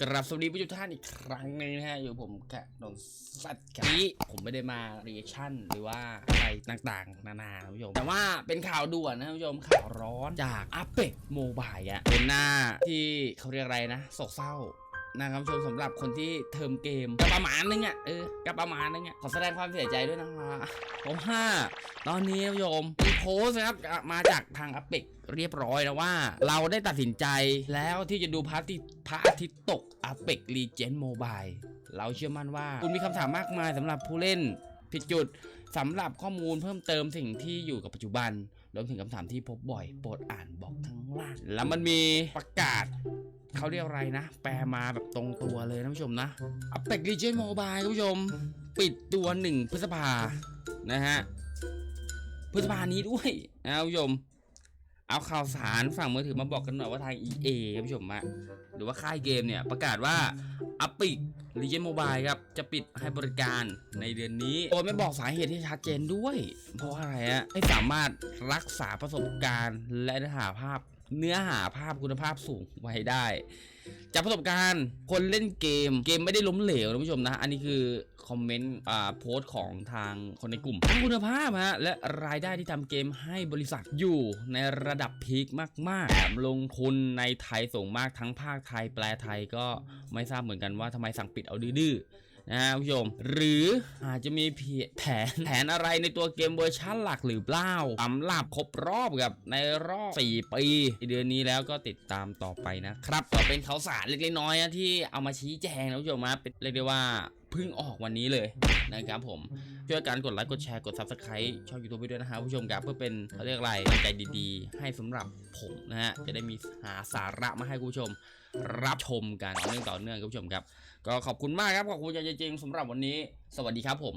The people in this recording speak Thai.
กราบสวัสดีผู้ชมท่านอีกครั้งหนึ่งนะฮะอยู่ผมกับนนสัตว์ครับนี้ผมไม่ได้มาเรียชั่นหรือว่าอะไรต่างๆ นานาท่านผู้ชม แต่ว่าเป็นข่าวด่วนนะผู้ชมข่าวร้อนจากอัปเป็กโมบายอะเป็นหน้าที่เขาเรียกอะไรนะโศกเศร้า นะครับชมสำหรับคนที่เทอมเกมก็ประมาณนึงอะเออก็ประมาณนึงอะขอแสดงความเสียใจด้วยนะคะเพราะว่าตอนนี้ท่านผู้ชมมีโพสครับมาจากทางอเปกเรียบร้อยแล้วว่า เราได้ตัดสินใจแล้วที่จะดูพระอาทิตย์พระอาทิตย์ตกอเปกรีเจนโมบายเราเชื่อมั่นว่า คุณมีคำถามมากมายสำหรับผู้เล่นผิดจุดสำหรับข้อมูลเพิ่มเติมสิ่งที่อยู่กับปัจจุบันรวมถึงคำถามที่พบบ่อย โปรดอ่านบอกข้งล่างแล้วมันมีประกาศ เขาเรียกอะไรนะ แปลมาแบบตรงตัวเลยนะผู้ชมนะ a p e x Legend Mobile คุณผู้ชม ปิดตัว 1 พฤษภานะฮะพฤษภานี้ด้วยนะคุณผู้ชม เอาข่าวสารฝั่งมือถือมาบอกกันหน่อยว่าทาง EA คุณผู้ชมอะหรือว่าค่ายเกมเนี่ย ประกาศว่า a p e x Legend Mobile ครับ จะปิดให้บริการในเดือนนี้ โดยไม่บอกสาเหตุที่ชัดเจนด้วย เพราะอะไรฮะให้สามารถรักษาประสบการณ์และเนื้อหาภาพ เนื้อหาภาพคุณภาพสูงไว้ได้ จากประสบการณ์คนเล่นเกมเกมไม่ได้ล้มเหลวนะผู้ชมนะ อันนี้คือคอมเมนต์อ่าโพสต์ของทางคนในกลุ่มทั้งคุณภาพฮะและรายได้ที่ทำเกมให้บริษัทอยู่ในระดับพีคมากๆแถมลงทุนในไทยสูงมากทั้งภาคไทยแปลไทยก็ไม่ทราบเหมือนกันว่าทำไมสั่งปิดเอาดื้อๆ นะฮะผู้ชม หรืออาจจะมีเพียแผนแผนอะไรในตัวเกมเวอร์ชันหลักหรือเปล่าสำหรับครบรอบกับในรอบ 4 ปีเดือนนี้แล้วก็ติดตามต่อไปนะครับก็เป็นข่าวสารเล็กๆน้อยๆที่เอามาชี้แจงนะผู้ชมนะเป็นเรียกได้ว่าเพิ่งออกวันนี้เลยนะครับผมช่วยการกดไลค์กดแชร์กด subscribe ช่องยูทูบไปด้วยนะฮะผู้ชมครับเพื่อเป็นเขาเรียกอะไรกำลังใจดีๆ ให้สำหรับผมนะฮะจะได้มีหาสาระมาให้คุณผู้ชม รับชมกันต่อเนื่องต่อเนื่องคุณผู้ชมครับ ก็ขอบคุณมากครับขอบคุณใจจริงๆสำหรับวันนี้ สวัสดีครับผม